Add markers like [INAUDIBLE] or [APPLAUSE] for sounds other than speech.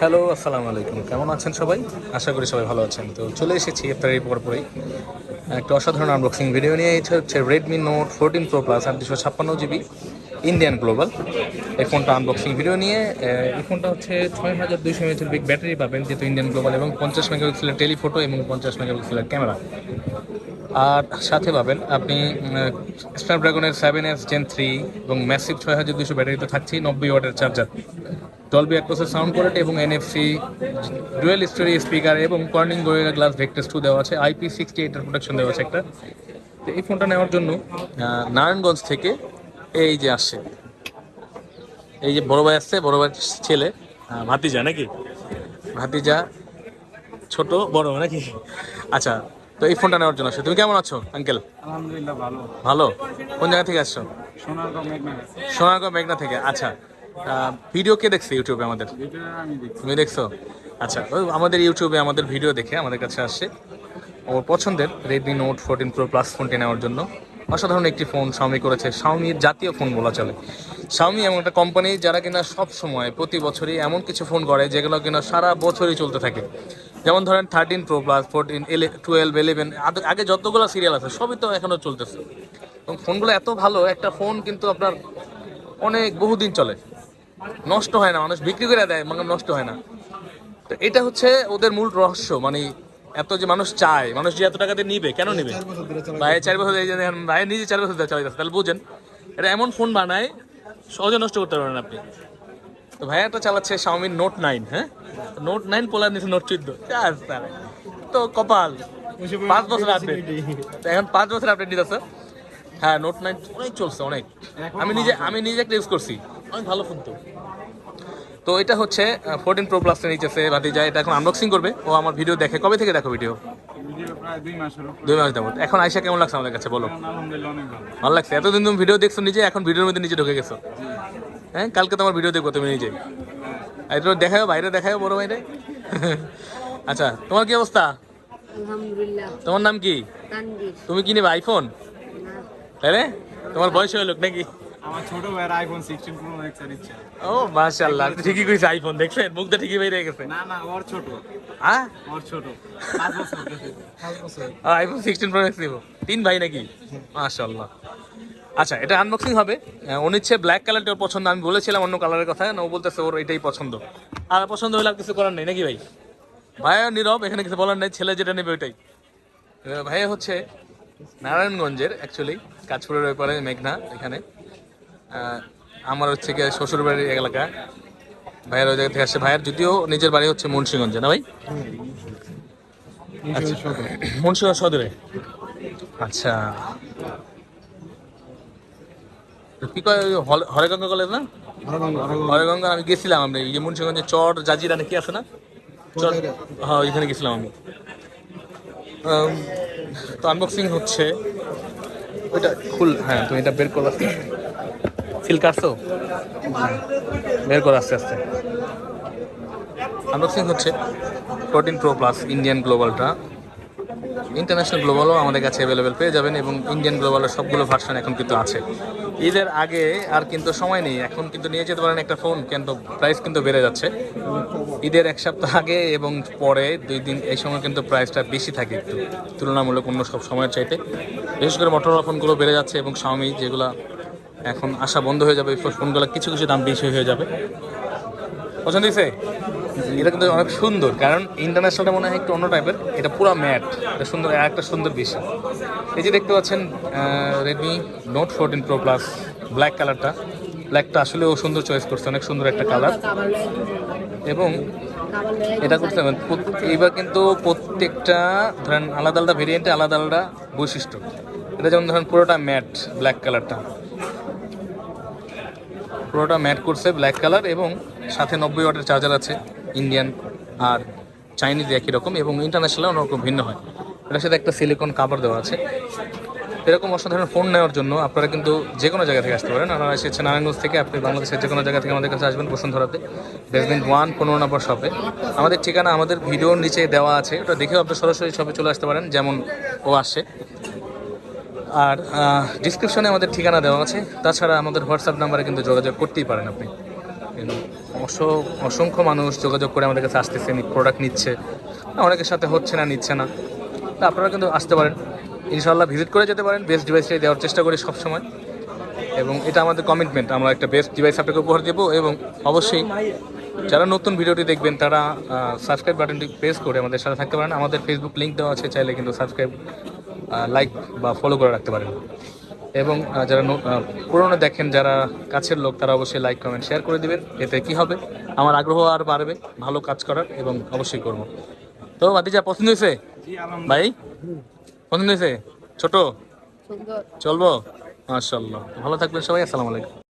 Hello, আসসালামু আলাইকুম। কেমন আছেন সবাই? আশা করি সবাই ভালো আছেন। তো চলে এসেছি ইফতারের পর পরেই একটা অসাধারণ আনবক্সিং ভিডিও নিয়ে। এটা হচ্ছে Redmi Note fourteen Pro Plus আর দুশো ছাপ্পান্ন জিবি ইন্ডিয়ান গ্লোবাল এই ফোনটা আনবক্সিং ভিডিও নিয়ে এই ফোনটা হচ্ছে ছয় হাজার দুইশো এমএচের বিগ ব্যাটারি পাবেন, যেহেতু ইন্ডিয়ান গ্লোবাল এবং পঞ্চাশ মেগাপিক্সেলের টেলিফোটো এবং পঞ্চাশ মেগাপিক্সেলের ক্যামেরা। আর সাথে পাবেন আপনি স্ন্যাপড্রাগনের সেভেন এস জেন থ্রি এবং ম্যাসিভ ছয় হাজার দুশো ব্যাটারি তো থাকছেই, নব্বই ওয়াটের চার্জার ডলবি অ্যাটমসের সাউন্ড কোয়ালিটি এবং এনএফসি ডুয়েল স্টোরি স্পিকার এবং Corning Gorilla Glass Victus two দেওয়া আছে আইপি সিক্সটি এইটের প্রোটেকশন দেওয়া আছে একটা। তো এই ফোনটা নেওয়ার জন্য নারায়ণগঞ্জ থেকে এই যে আসছে এই যে বড় ভাই আসছে বড় ভাই ছেলে ভাতিজা নাকি? ভাতিজা ছোট বড় নাকি? আচ্ছা তো এই ফোনটা নেওয়ার জন্য আসছে। তুমি কেমন আছো আঙ্কেল? আলহামদুলিল্লাহ ভালো। ভালো? কোন জায়গা থেকে আসছো? সোনারগাঁও মেঘনা। সোনারগাঁও মেঘনা থেকে। আচ্ছা ভিডিও কে দেখছে ইউটিউবে আমাদের? তুমি দেখছ? আচ্ছা আমাদের ইউটিউবে আমাদের ভিডিও দেখে আমাদের কাছে আসছে ওর পছন্দের Redmi Note fourteen Pro Plus ফোনটি নেওয়ার জন্য। অসাধারণ একটি ফোন শাওমি করেছে। শাওমির জাতীয় ফোন বলা চলে। শাওমি এমন একটা কোম্পানি যারা কিনা সব সময়, প্রতি বছরই এমন কিছু ফোন করে যেগুলো কিনা সারা বছরই চলতে থাকে। যেমন ধরেন থার্টিন প্রো প্লাস ফোরটিন এলে টুয়েলভ ইলেভেন আগে যতগুলো সিরিয়াল আছে, সবই তো এখনও চলতেছে। এবং ফোনগুলো এত ভালো, একটা ফোন কিন্তু আপনার অনেক বহুদিন চলে। নষ্ট হয় না মানুষ বিক্রি করে দেয় মানে নষ্ট হয় না। তো এটা হচ্ছে ওদের মূল রহস্য মানে এত যে মানুষ চায় মানুষ যে এত টাকাতে নিবে কেন নিবে? ভাই চার বছর এই যে দেখেন, ভাই নিজে চার বছর ধরে চালাইতেছে তাহলে বুঝেন এটা এমন ফোন বানায় সহজে নষ্ট করতে পারেন আপনি। তো ভাইয়াটা চালাচ্ছে শাওমির নোট নাইন হ্যাঁ? নোট নাইন পোলার নিচে নোট চোদ্দ। তো কপাল পাঁচ বছর আপডেট এখন পাঁচ বছর আপডেট নিতেছে হ্যাঁ নোট নাইন অনেক চলছে অনেক। আমি নিজে আমি নিজে একটা ইউজ করছি। অনেক ভালো ফোন তো। তো এটা হচ্ছে ফোরটিন প্রো প্লাস নিচেছে বাতি যায় এটা এখন আনবক্সিং করবে। ও আমার ভিডিও দেখে কবে থেকে দেখো ভিডিও ভিডিও দুই মাসের উপর। দুই মাস যাবত। এখন আইসা কেমন লাগছে আমাদের কাছে বলো? ভালো। ভালো লাগছে? এতদিন তুমি ভিডিও দেখছ নিজে এখন ভিডিওর মধ্যে নিজে ঢুকে গেছো? হ্যাঁ কালকে তোমার ভিডিও দেখব তুমি নিজে। এটা দেখাও বাইরে দেখাও বড় বাইরে [LAUGHS] আচ্ছা তোমার কি অবস্থা? তোমার নাম কি? তুমি কি নেবে আইফোন রে? তোমার বয়স হয়ে লোক নাকি? আমার ছোট ভাইয়ের আইফোন সিক্সটিন প্রো ম্যাক্স এর ইচ্ছা। ও মাশাআল্লাহ। ঠিকই কইছে আইফোন দেখছেন? মুখটা ঠিকই বেরিয়ে গেছে। না না ওর ছোট। হ্যাঁ? ওর ছোট। পাঁচ বছর। পাঁচ বছর। আইফোন সিক্সটিন প্রো ম্যাক্স নিব। তিন ভাই নাকি? মাশাআল্লাহ। আচ্ছা এটা আনবক্সিং হবে। আহ, ও নিচ্ছে ব্ল্যাক কালারটা ওর পছন্দ। আমি বলেছিলাম অন্য কালারের কথা। না ও বলতেছে ওর এটাই পছন্দ। আর পছন্দ হলে আর কিছু করার নেই নাকি ভাই? ভাইয়া নীরব এখানে কিছু বলার নেই। ছেলে যেটা নেবে ওইটাই। ভাইয়া হচ্ছে নারায়ণগঞ্জের অ্যাকচুয়ালি কাজপুরের ওই পারে মেঘনা এখানে। আমার হচ্ছে গিয়ে শ্বশুর বাড়ির এলাকা। ভাইয়ের ওই জায়গা থেকে আসছে ভাইয়ের যদিও নিজের বাড়ি হচ্ছে মুন্সিগঞ্জে না ভাই? আচ্ছা। মুন্সিগঞ্জ সদরে? আচ্ছা। কি কয় হরেগঙ্গা কলেজ না? হরেগঙ্গা আমি গেছিলাম আমরা এই যে মুন্সিগঞ্জে চর জাজিরা নাকি আছে না? চর হ্যাঁ ওইখানে গেছিলাম আমি। তো আনবক্সিং হচ্ছে। ওইটা খুল হ্যাঁ তুমি এটা বের করো। সিল কাটছো? বের করো আস্তে আস্তে। আনবক্সিং হচ্ছে ফোরটিন প্রো প্লাস ইন্ডিয়ান গ্লোবালটা ইন্টারন্যাশনাল গ্লোবালও আমাদের কাছে অ্যাভেলেবেল পেয়ে যাবেন এবং ইন্ডিয়ান গ্লোবালের সবগুলো ভার্সন এখন কিন্তু আছে। ঈদের আগে আর কিন্তু সময় নেই, এখন কিন্তু নিয়ে যেতে পারেন একটা ফোন কিন্তু প্রাইস কিন্তু বেড়ে যাচ্ছে। ঈদের এক সপ্তাহ আগে এবং পরে দুই দিন এই সময় কিন্তু প্রাইসটা বেশি থাকে একটু। তুলনামূলক অন্য সব সময়ের চাইতে। বিশেষ করে মোটরোলা ফোনগুলো বেড়ে যাচ্ছে এবং স্বামী যেগুলো এখন আসা বন্ধ হয়ে যাবে, এই ফোনগুলো কিছু কিছু দাম বেশি হয়ে যাবে। পছন্দ হয়েছে? এটা কিন্তু অনেক সুন্দর, কারণ ইন্টারন্যাশনালটা মনে হয় একটু অন্য টাইপের এটা পুরো ম্যাট এটা সুন্দর, আর একটা সুন্দর বিষয় এই যে দেখতে পাচ্ছেন Redmi Note fourteen Pro Plus black কালারটা ব্ল্যাকটা আসলেও সুন্দর চয়েস করছে, অনেক সুন্দর একটা কালার এবং এটা করতে হবে এইবার কিন্তু প্রত্যেকটা, ধরেন আলাদা আলাদা ভেরিয়েন্টে আলাদা আলাদা বৈশিষ্ট্য। এটা যেমন ধরেন পুরোটা ম্যাট ব্ল্যাক কালারটা পুরোটা ম্যাট করছে ব্ল্যাক কালার এবং সাথে নব্বই ওয়াটের চার্জার আছে ইন্ডিয়ান আর চাইনিজ একই রকম এবং ইন্টারন্যাশনাল অন্যরকম ভিন্ন হয়। এটার সাথে একটা সিলিকন কাভার দেওয়া আছে। এরকম অসাধারণ ফোন নেওয়ার জন্য আপনারা কিন্তু যে কোনো জায়গা থেকে আসতে পারেন। আপনারা এসেছেন নারায়ণগঞ্জ থেকে, আপনি বাংলাদেশের যে কোনো জায়গা থেকে আমাদের কাছে আসবেন বসুন্ধরাতে। বেসমেন্ট ওয়ান পনেরো নম্বর শপে আমাদের ঠিকানা, আমাদের ভিডিওর নিচে দেওয়া আছে। ওটা দেখেও আপনি সরাসরি শপে চলে আসতে পারেন, যেমন ও আসে। আর ডিসক্রিপশনে আমাদের ঠিকানা দেওয়া আছে। তাছাড়া আমাদের হোয়াটসঅ্যাপ নাম্বারে কিন্তু যোগাযোগ করতেই পারেন আপনি। অসংখ্য মানুষ যোগাযোগ করে আমাদের কাছে আসতেছে প্রোডাক্ট নিচ্ছে। অনেকের সাথে হচ্ছে না, নিচ্ছে না। তা আপনারা কিন্তু আসতে পারেন। ইনশাল্লাহ ভিজিট করে যেতে পারেন। বেস্ট ডিভাইসটাই দেওয়ার চেষ্টা করি সবসময়। এবং এটা আমাদের কমিটমেন্ট আমরা একটা বেস্ট ডিভাইস আপনাকে উপহার দেবো এবং অবশ্যই যারা নতুন ভিডিওটি দেখবেন, তারা সাবস্ক্রাইব বাটনটি প্রেস করে আমাদের সাথে থাকতে পারেন। আমাদের ফেসবুক লিঙ্ক দেওয়া আছে, চাইলে কিন্তু সাবস্ক্রাইব লাইক বা ফলো করে রাখতে পারেন। এবং যারা পুরোনো দেখেন যারা কাছের লোক তারা অবশ্যই লাইক কমেন্ট শেয়ার করে দিবেন। এতে কি হবে? আমার আগ্রহ আর বাড়বে। ভালো কাজ করার এবং অবশ্যই করব। তো ভাতিজা পছন্দ হয়েছে? ভাই? পছন্দ হয়েছে? ছোট? চলবো? মার্শাল্লাহ ভালো থাকবেন সবাই। আসসালামু আলাইকুম।